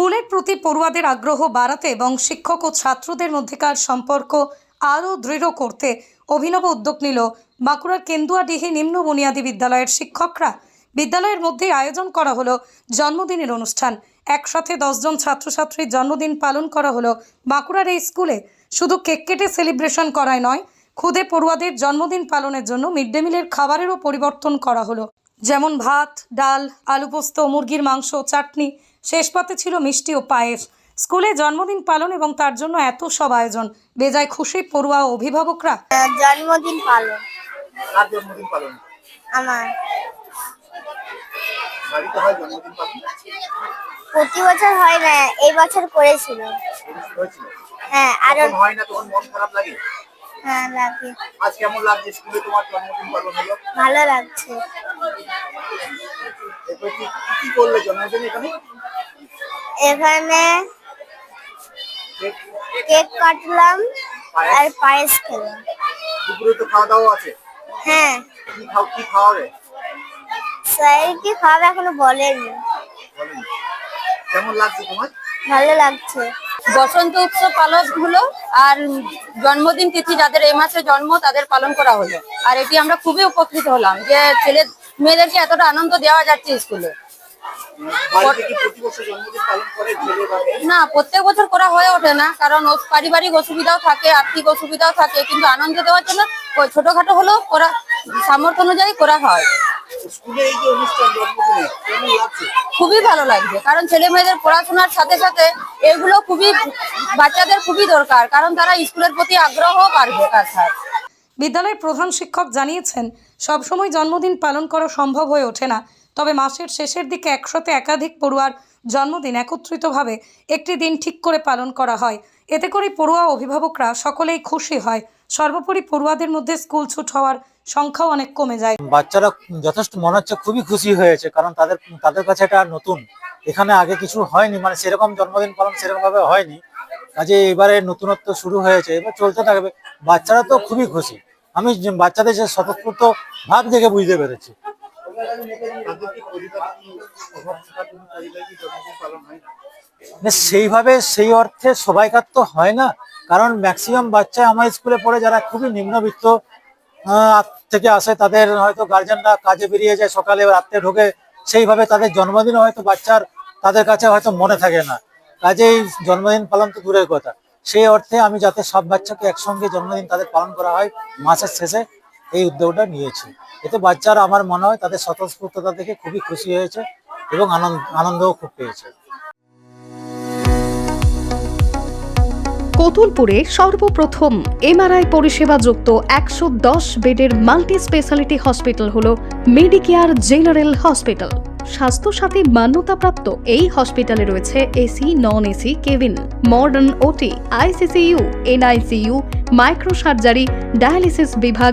স্কুলের প্রতি পড়ুয়াদের আগ্রহ বাড়াতে এবং শিক্ষক ও ছাত্রদের মধ্যেকার সম্পর্ক আরও দৃঢ় করতে অভিনব উদ্যোগ নিল বাঁকুড়ার কেন্দুয়াডিহি নিম্ন বুনিয়াদী বিদ্যালয়ের শিক্ষকরা। বিদ্যালয়ের মধ্যে আয়োজন করা হলো জন্মদিনের অনুষ্ঠান। একসাথে দশজন ছাত্রছাত্রীর জন্মদিন পালন করা হলো বাঁকুড়ার এই স্কুলে। শুধু কেক কেটে সেলিব্রেশন করায় নয়, খুদে পড়ুয়াদের জন্মদিন পালনের জন্য মিড ডে মিলের খাবারেরও পরিবর্তন করা হলো। যেমন ভাত, ডাল, আলু পোস্ত, মুরগির মাংস, চাটনি শেষ পথে ছিল মিষ্টি ও পায়েস। স্কুলে জন্মদিন পালন এবং তার জন্য এত সব আয়োজন। বেজায় খুশি পড়ুয়া ও অভিভাবকরা। জন্মদিন পালন। কার জন্মদিন পালন? আমার। বাড়িতে হয় জন্মদিন পালন? প্রতি বছর হয় না এই বছর করেছিল। হয়েছিল? হ্যাঁ আরও হয় না তখন মন খারাপ লাগে? হ্যাঁ লাগে। আজ কেমন লাগছে স্কুলে তোমার জন্মদিন পালন হলো? ভালো লাগছে। এরপরে কি কি কি করলে জন্মদিন এখানে? এখানে কেক, কাটলাম আর পায়েস খেলাম। দুপুরে তো খাওয়া দাওয়া আছে? হ্যাঁ। কি খাও কি খাওয়াবে? স্যার কি খাবে এখনও বলেনি। কেমন লাগছে তোমার? ভালো লাগছে। বসন্ত উৎসব পালন হলো আর জন্মদিন তিথি যাদের এই মাসে জন্ম তাদের পালন করা হলো। আর এটি আমরা খুবই উপকৃত হলাম যে ছেলে মেয়েদেরকে এতটা আনন্দ দেওয়া যাচ্ছে স্কুলে। প্রতি বছর জন্মদিন পালন? না প্রত্যেক বছর করা হয়ে ওঠে না কারণ পারিবারিক অসুবিধাও থাকে আর্থিক অসুবিধাও থাকে কিন্তু আনন্দ দেওয়ার জন্য ওই ছোটখাটো হলেও করা সামর্থ্য অনুযায়ী করা হয়। স্কুলে এই যে অনুষ্ঠান জন্মদিনে কেমন লাগছে? খুবই ভালো লাগবে কারণ ছেলে মেয়েদের পড়াশোনার সাথে সাথে এগুলো খুবই বাচ্চাদের খুবই দরকার কারণ তারা স্কুলের প্রতি আগ্রহ বাড়বে তার সাথে। বিদ্যালয়ের প্রধান শিক্ষক জানিয়েছেন সবসময় জন্মদিন পালন করা সম্ভব হয়ে ওঠে না। তবে মাসের শেষের দিকে একশোতে একাধিক পড়ুয়ার জন্মদিন একত্রিতভাবে একটি দিন ঠিক করে পালন করা হয়। এতে করে পড়ুয়া অভিভাবকরা সকলেই খুশি হয়। সর্বোপরি পড়ুয়াদের মধ্যে স্কুল ছুট হওয়ার সংখ্যাও অনেক কমে যায়। বাচ্চারা যথেষ্ট মনে হচ্ছে খুবই খুশি হয়েছে, কারণ তাদের তাদের কাছে এটা নতুন। এখানে আগে কিছু হয়নি মানে সেরকম জন্মদিন পালন সেরকমভাবে হয়নি। কাজে এবারে নতুনত্ব শুরু হয়েছে, এবার চলতে থাকবে। বাচ্চারা তো খুবই খুশি। আমি বাচ্চাদের যে স্বতঃস্ফূর্ত ভাব দেখে বুঝতে পেরেছি। সেইভাবে সেই অর্থে সবাইকার তো হয় না। কারণ ম্যাক্সিমাম বাচ্চা আমার স্কুলে পড়ে, যারা খুবই নিম্নবিত্ত থেকে আসে, তাদের হয়তো গার্জেনরা কাজে বেরিয়ে যায়, সকালে রাত্রে ঢোকে। সেইভাবে তাদের জন্মদিন হয়তো বাচ্চার, তাদের কাছে হয়তো মনে থাকে না। কাজেই জন্মদিন পালন তো দূরের কথা। সেই অর্থে আমি যাতে সব বাচ্চাকে একসঙ্গে জন্মদিন তাদের পালন করা হয়, মাসের শেষে এই উদ্যোগটা নিয়েছি। এতে বাচ্চারা আমার মনে হয় তাদের স্বতঃস্ফূর্ততা দেখে খুবই খুশি হয়েছে এবং আনন্দ, আনন্দও খুব পেয়েছে। কতুলপুরে সর্বপ্রথম এমআরআই পরিষেবা যুক্ত একশো দশ বেডের মাল্টি স্পেশালিটি হসপিটাল হল মেডিকেয়ার জেনারেল হসপিটাল। স্বাস্থ্যসাথী মান্যতাপ্রাপ্ত এই হসপিটালে রয়েছে AC non AC cabin, modern OT, ICCU, NICU micro surgery dialysis বিভাগ